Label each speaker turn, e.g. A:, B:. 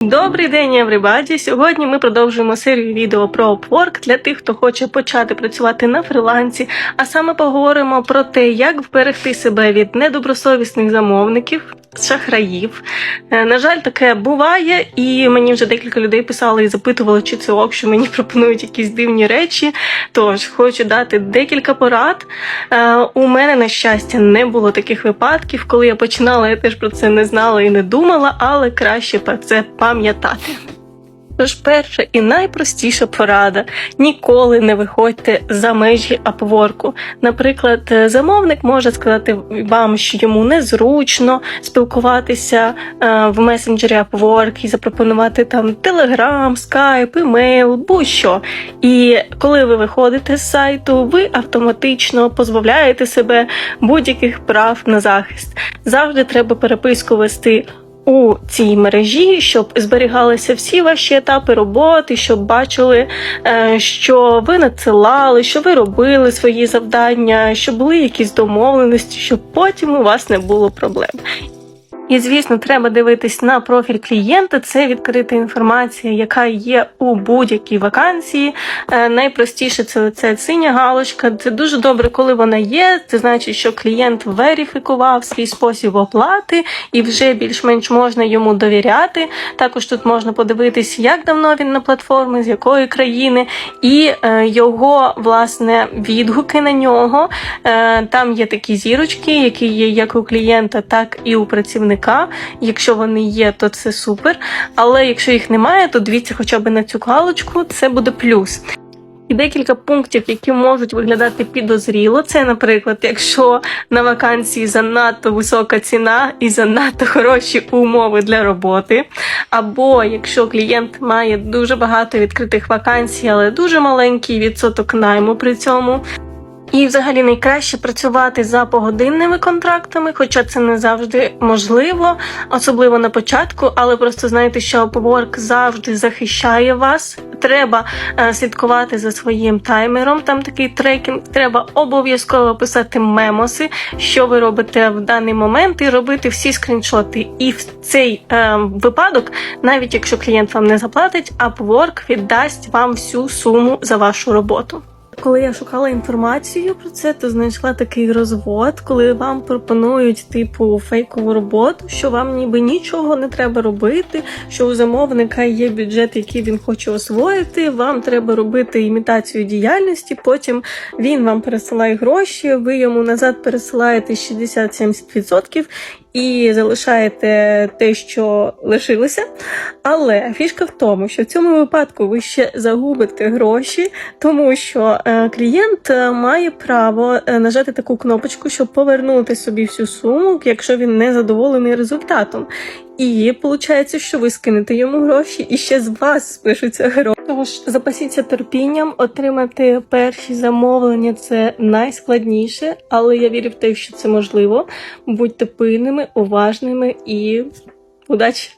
A: Добрий день, everybody! Сьогодні ми продовжуємо серію відео про Upwork для тих, хто хоче почати працювати на фрилансі. А саме поговоримо про те, як вберегти себе від недобросовісних замовників, шахраїв. Е, На жаль, таке буває, і мені вже декілька людей писали і запитували, чи це ок, що мені пропонують якісь дивні речі. Тож хочу дати декілька порад. Е, У мене, на щастя, не було таких випадків. Коли я починала, я теж про це не знала і не думала, але краще про це пам'ятати. Тож перша і найпростіша порада: ніколи не виходьте за межі апворку. Наприклад, е, замовник може сказати вам, що йому незручно спілкуватися е, в месенджері Upwork і запропонувати там Telegram, Skype, email, будь-що. І коли ви виходите з сайту, ви автоматично позбавляєте себе будь-яких прав на захист. Завжди треба переписку вести у цій мережі, щоб зберігалися всі ваші етапи роботи, щоб бачили, е, що ви надсилали, що ви робили свої завдання, що були якісь домовленості, щоб потім у вас не було проблем. І, звісно, треба дивитись на профіль клієнта. Це відкрита інформація, яка є у будь-якій вакансії. Е, найпростіше це ця синя галочка. Це дуже добре, коли вона є. Це значить, що клієнт верифікував свій спосіб оплати і вже більш-менш можна йому довіряти. Також тут можна подивитись, як давно він на платформі, з якої країни, і е, його власне відгуки на нього. Е, там є такі зірочки, які є як у клієнта, так і у працівника. Якщо вони є, то це супер. Але якщо їх немає, то дивіться хоча б на цю галочку, це буде плюс. І декілька пунктів, які можуть виглядати підозріло. Це, наприклад, якщо на вакансії занадто висока ціна і занадто хороші умови для роботи, або якщо клієнт має дуже багато відкритих вакансій, але дуже маленький відсоток найму при цьому. І взагалі найкраще працювати за погодинними контрактами, хоча це не завжди можливо, особливо на початку, але просто знайте, що Upwork завжди захищає вас. Треба е, слідкувати за своїм таймером. Там такий трекінг. Треба обов'язково писати мемоси, що ви робите в даний момент, і робити всі скріншоти. І в цей е, випадок, навіть якщо клієнт вам не заплатить, Upwork віддасть вам всю суму за вашу роботу. Коли я шукала інформацію про це, то знайшла такий розвод, коли вам пропонують типу фейкову роботу, що вам ніби нічого не треба робити, що у замовника є бюджет, який він хоче освоїти. Вам треба робити імітацію діяльності. Потім він вам пересилає гроші, ви йому назад пересилаєте 60-70% і залишаєте те, що лишилося. Але фішка в тому, що в цьому випадку ви ще загубите гроші, тому що е, клієнт е, має право е, нажати таку кнопочку, щоб повернути собі всю суму, якщо він не задоволений результатом. І виходить, що ви скинете йому гроші, і ще з вас спишуться гроші. Тож запасіться терпінням, отримати перші замовлення це найскладніше, але я вірю в те, що це можливо. Будьте пильними, уважними і удачі!